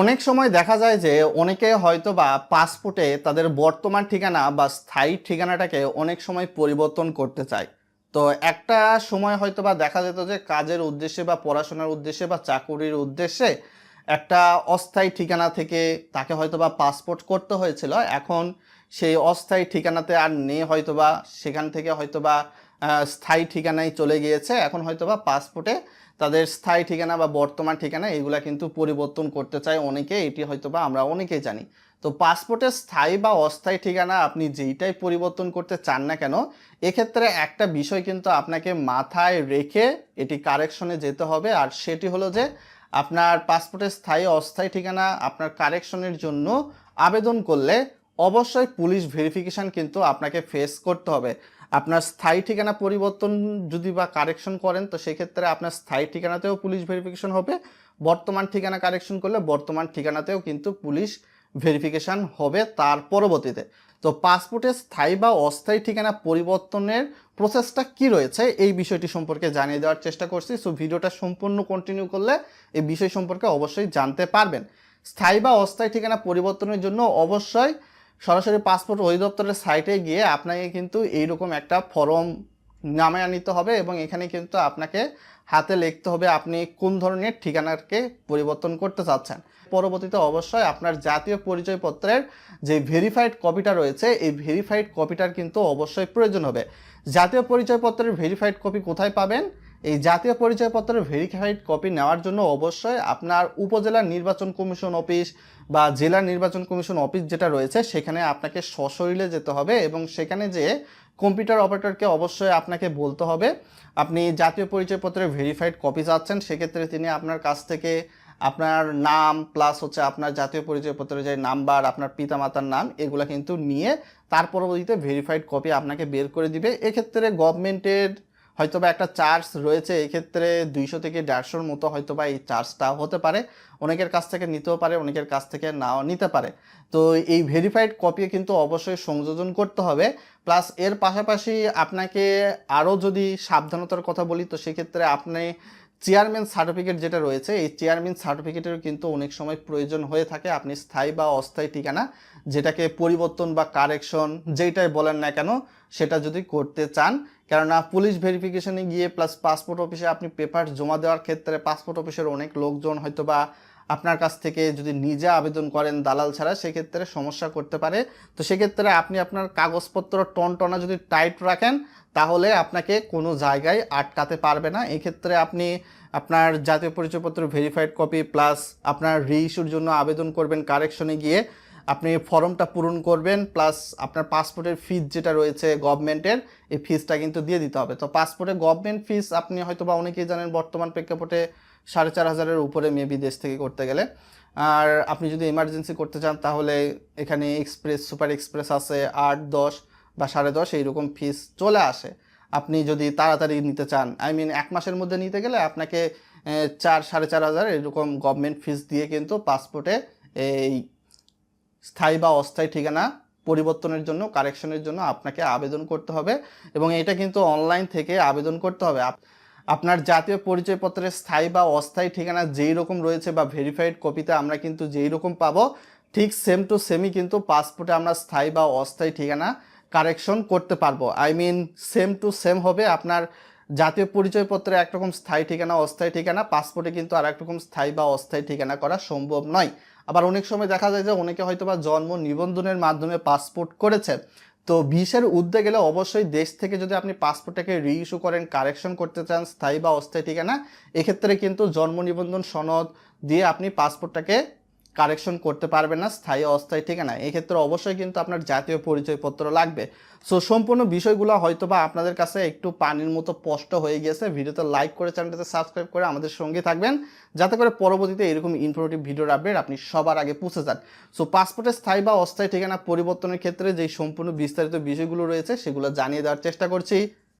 অনেক সময় দেখা যায় যে অনেকে হয়তো বা পাসপোর্টে তাদের বর্তমান ঠিকানা বা স্থায়ী ঠিকানাটাকে অনেক সময় পরিবর্তন করতে চায়। তো একটা সময় হয়তো বা দেখা যেত যে কাজের উদ্দেশ্যে বা পড়াশোনার উদ্দেশ্যে বা চাকুরির উদ্দেশ্যে একটা অস্থায়ী ঠিকানা থেকে তাকে হয়তো বা পাসপোর্ট করতে হয়েছিল। এখন সেই অস্থায়ী ঠিকানাতে আর নেই হয়তো বা সেখান থেকে হয়তো বা স্থায়ী ঠিকানায় চলে গিয়েছে। এখন হয়তো বা পাসপোর্টে তাদের স্থায়ী ঠিকানা বা বর্তমান ঠিকানা এগুলা কিন্তু পরিবর্তন করতে চায় অনেকে। এটি হয়তো বা আমরা অনেকেই জানি। তো পাসপোর্টের স্থায়ী বা অস্থায়ী ঠিকানা আপনি যেইটাই পরিবর্তন করতে চান না কেন, এক্ষেত্রে একটা বিষয় কিন্তু আপনাকে মাথায় রেখে এটি কারেকশনে যেতে হবে। আর সেটি হলো যে আপনার পাসপোর্টের স্থায়ী, অস্থায়ী ঠিকানা আপনার কারেকশনের জন্য আবেদন করলে অবশ্যই পুলিশ ভেরিফিকেশন কিন্তু আপনাকে ফেস করতে হবে। আপনার স্থায়ী ঠিকানা পরিবর্তন যদি বা কারেকশন করেন, তো সেক্ষেত্রে আপনার স্থায়ী ঠিকানাতেও পুলিশ ভেরিফিকেশন হবে। বর্তমান ঠিকানা কারেকশন করলে বর্তমান ঠিকানাতেও কিন্তু পুলিশ ভেরিফিকেশন হবে তার পরবর্তীতে। তো পাসপোর্টের স্থায়ী বা অস্থায়ী ঠিকানা পরিবর্তনের প্রসেসটা কি রয়েছে, এই বিষয়টি সম্পর্কে জানিয়ে দেওয়ার চেষ্টা করছি। সো ভিডিওটা সম্পূর্ণ কন্টিনিউ করলে এই বিষয় সম্পর্কে অবশ্যই জানতে পারবেন। স্থায়ী বা অস্থায়ী ঠিকানা পরিবর্তনের জন্য অবশ্যই সরাসরি পাসপোর্ট অধিদপ্তরের সাইটে গিয়ে আপনাকে কিন্তু এইরকম একটা ফর্ম নামে নিতে হবে এবং এখানে কিন্তু আপনাকে হাতে লিখতে হবে আপনি কোন ধরনের ঠিকানাকে পরিবর্তন করতে চাচ্ছেন। পরবর্তীতে অবশ্যই আপনার জাতীয় পরিচয়পত্রের যে ভেরিফাইড কপিটা রয়েছে, এই ভেরিফাইড কপিটার কিন্তু অবশ্যই প্রয়োজন হবে। জাতীয় পরিচয়পত্রের ভেরিফাইড কপি কোথায় পাবেন? এই জাতীয় পরিচয়পত্রের ভেরিফাইড কপি নেওয়ার জন্য অবশ্যই আপনার উপজেলা নির্বাচন কমিশন অফিস বা জেলা নির্বাচন কমিশন অফিস যেটা রয়েছে, সেখানে আপনাকে সশরীরে যেতে হবে এবং সেখানে যে কম্পিউটার অপারেটরকে অবশ্যই আপনাকে বলতে হবে। আপনি জাতীয় পরিচয়পত্রের ভেরিফাইড কপি চাচ্ছেন, সেক্ষেত্রে তিনি আপনার কাছ থেকে আপনার নাম প্লাস হচ্ছে আপনার জাতীয় পরিচয়পত্রের যে নাম্বার আপনার পিতামাতার নাম, এগুলো কিন্তু নিয়ে তার পরবর্তীতে ভেরিফাইড কপি আপনাকে বের করে দিবে। এক্ষেত্রে গভর্নমেন্টের হয়তো বা একটা চার্জ রয়েছে ক্ষেত্রে দুইশো থেকে দেড়শোর মতো হয়তো বা এই চার্জটা হতে পারে। অনেকের কাছ থেকে নিতেও পারে, অনেকের কাছ থেকে নাও নিতে পারে। তো এই ভেরিফাইড কপি কিন্তু অবশ্যই সংযোজন করতে হবে। প্লাস এর পাশাপাশি আপনাকে আরও যদি সাবধানতার কথা বলি, তো সেক্ষেত্রে আপনি চেয়ারম্যান সার্টিফিকেট যেটা রয়েছে, এই চেয়ারম্যান সার্টিফিকেটেরও কিন্তু অনেক সময় প্রয়োজন হয়ে থাকে। আপনি স্থায়ী বা অস্থায়ী ঠিকানা, যেটাকে পরিবর্তন বা কারেকশন যেটাই বলেন না কেন, সেটা যদি করতে চান। কেননা পুলিশ ভেরিফিকেশনে গিয়ে প্লাস পাসপোর্ট অফিসে আপনি পেপার জমা দেওয়ার ক্ষেত্রে পাসপোর্ট অফিসের অনেক লোকজন হয়তো বা আপনার কাছ থেকে যদি নিজে আবেদন করেন দালাল ছাড়া, সেক্ষেত্রে সমস্যা করতে পারে। তো সেক্ষেত্রে আপনি আপনার কাগজপত্র টনটনা যদি টাইট রাখেন তাহলে আপনাকে কোনো জায়গায় আটকাতে পারবে না। এক্ষেত্রে আপনি আপনার জাতীয় পরিচয়পত্র ভেরিফাইড কপি প্লাস আপনার রিইস্যুর জন্য আবেদন করবেন কারেকশনে গিয়ে। আপনি ফর্মটা পূরণ করবেন প্লাস আপনার পাসপোর্টের ফিজ যেটা রয়েছে গভর্নমেন্টের এই ফিজটা কিন্তু দিয়ে দিতে হবে। তো পাসপোর্টে গভর্নমেন্ট ফিজ আপনি হয়তো বা অনেকেই জানেন বর্তমান প্রেক্ষাপটে সাড়ে চার হাজারের উপরে মেবি দেশ থেকে করতে গেলে। আর আপনি যদি এমার্জেন্সি করতে চান তাহলে এখানে এক্সপ্রেস সুপার এক্সপ্রেস আছে, আট, দশ বা সাড়ে দশ এইরকম ফিস চলে আসে। আপনি যদি তাড়াতাড়ি নিতে চান আই মিন এক মাসের মধ্যে নিতে গেলে আপনাকে চার, সাড়ে চার হাজার এরকম গভর্নমেন্ট ফিস দিয়ে কিন্তু পাসপোর্টে এই স্থায়ী বা অস্থায়ী ঠিকানা পরিবর্তনের জন্য কারেকশনের জন্য আপনাকে আবেদন করতে হবে এবং এটা কিন্তু অনলাইন থেকে আবেদন করতে হবে। আপ- আপনার জাতীয় পরিচয়পত্রের স্থায়ী বা অস্থায়ী ঠিকানা যেই রকম রয়েছে বা ভেরিফাইড কপিতে আমরা কিন্তু যেই রকম পাবো, ঠিক সেম টু সেমই কিন্তু পাসপোর্টে আমরা স্থায়ী বা অস্থায়ী ঠিকানা কারেকশন করতে পারব। I mean same to same হবে। আপনার জাতীয় পরিচয়পত্রে একরকম স্থায়ী ঠিকানা, অস্থায়ী ঠিকানা পাসপোর্টে কিন্তু আর একরকম স্থায়ী বা অস্থায়ী ঠিকানা করা সম্ভব নয়। আবার অনেক সময় দেখা যায় যে অনেকে হয়তো বা জন্ম নিবন্ধনের মাধ্যমে পাসপোর্ট করেছে। তো বিশের উদ্যোগে গেলে অবশ্যই দেশ থেকে যদি আপনি পাসপোর্টটাকে রিইস্যু করেন কারেকশন করতে চান, স্থায়ী বা অস্থায়ী ঠিকানা, এক্ষেত্রে কিন্তু জন্ম নিবন্ধন সনদ দিয়ে আপনি পাসপোর্টটাকে কারেকশন করতে পারবেন না, স্থায়ী অস্থায়ী ঠিকানা। এক্ষেত্রে অবশ্যই কিন্তু আপনার জাতীয় পরিচয়পত্র লাগবে। সো, সম্পূর্ণ বিষয়গুলো হয়তো বা আপনাদের কাছে একটু পানির মতো স্পষ্ট হয়ে গিয়েছে ভিডিওতে লাইক করে চ্যানেলটাতে সাবস্ক্রাইব করে আমাদের সঙ্গে থাকবেন। যাতে করে পরবর্তীতে এরকম ইনফরমেটিভ ভিডিওর আপডেট আপনি সবার আগে পৌঁছে যান। সো পাসপোর্টের স্থায়ী বা অস্থায়ী ঠিকানা পরিবর্তনের ক্ষেত্রে যেই সম্পূর্ণ বিস্তারিত বিষয়গুলো রয়েছে, সেগুলো জানিয়ে দেওয়ার চেষ্টা করছি।